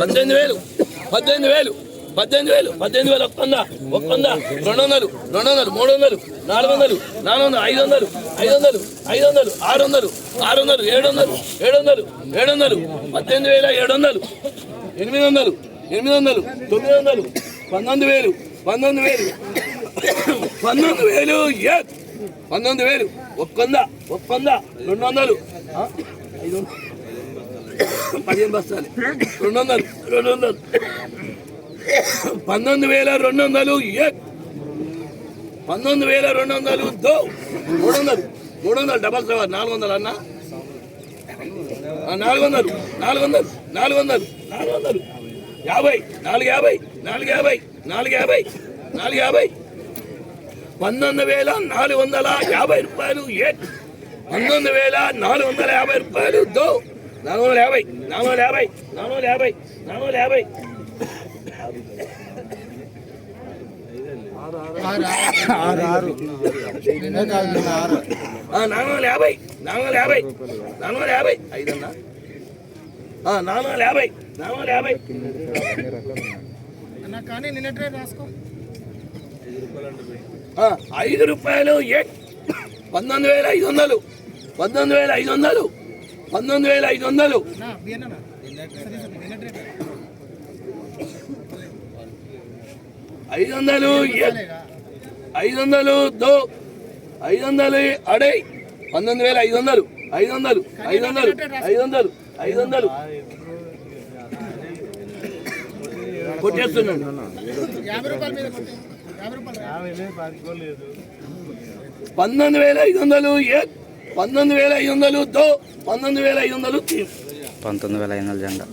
పద్దెనిమిది వేలు పద్దెనిమిది వేలు పద్దెనిమిది వేలు పద్దెనిమిది వేలు ఒక్క వంద ఒక్క వంద రెండు వందలు రెండు వందలు మూడు వందలు నాలుగు వందలు నాలుగు వందలు ఐదు వందలు ఐదు వందలు ఐదు వందలు ఆరు వందలు ఆరు వందలు ఏడు వందలు ఏడు వందలు ఏడు వందలు పద్దెనిమిది వేల ఏడు వందలు ఎనిమిది వందలు ఎనిమిది వందలు తొమ్మిది వందలు పంతొమ్మిది వేలు పంతొమ్మిది వేలు పంతొమ్మిది వేలు ఏ పంతొమ్మిది వేలు ఒక్క వంద ఒక్క వంద రెండు వందలు ఐదు వందలు. పదిహేను బస్తాలు రెండు వందలు రెండు వందలు. పంతొమ్మిది వేల రెండు వందలు పంతొమ్మిది వేల రెండు వందలు దో. మూడు వందలు మూడు వందలు డబల్ సెవెన్ నాలుగు వందలు అన్న? నాలుగు వందలు నాలుగు వందలు నాలుగు వందలు నాలుగు వందలు. యాభై నాలుగు యాభై నాలుగు యాభై నాలుగు యాభై నాలుగు యాభై. పంతొమ్మిది వేల నాలుగు వందల యాభై రూపాయలు ఏ? పంతొమ్మిది వేల నాలుగు వందల యాభై రూపాయలు దో. నాలుగు వందల యాభై నాలుగు వందల యాభై నాలుగు వందల యాభై నాలుగు వందల యాభై. నాలుగు వందల యాభై నాలుగు వందల యాభై నాలుగు వందల యాభై. ఐదన్నా? ఆ, నాలుగు వందల యాభై నాలుగు వందల యాభై. కానీ రాసుకో? ఐదు రూపాయలు ఏ? పంతొమ్మిది వేల ఐదు వందలు పంతొమ్మిది వేల ఐదు వందలు. పంతొమ్మిది వేల ఐదు వందలు. ఐదు వందలు ఐదు వందలు దో ఐదు వందలు అడై పంతొమ్మిది వేల ఐదు వందలు. ఐదు వందలు ఐదు వందలు ఐదు వందలు ఐదు వందలు. కొట్టేస్తున్నాను పంతొమ్మిది వేల ఐదు వందలు ఏ పంతొమ్మిది వేల ఐదు వందలు దో పంతొమ్మిది వేల ఐదు వందలు పంతొమ్మిది వేల ఐదు వందల జెండా.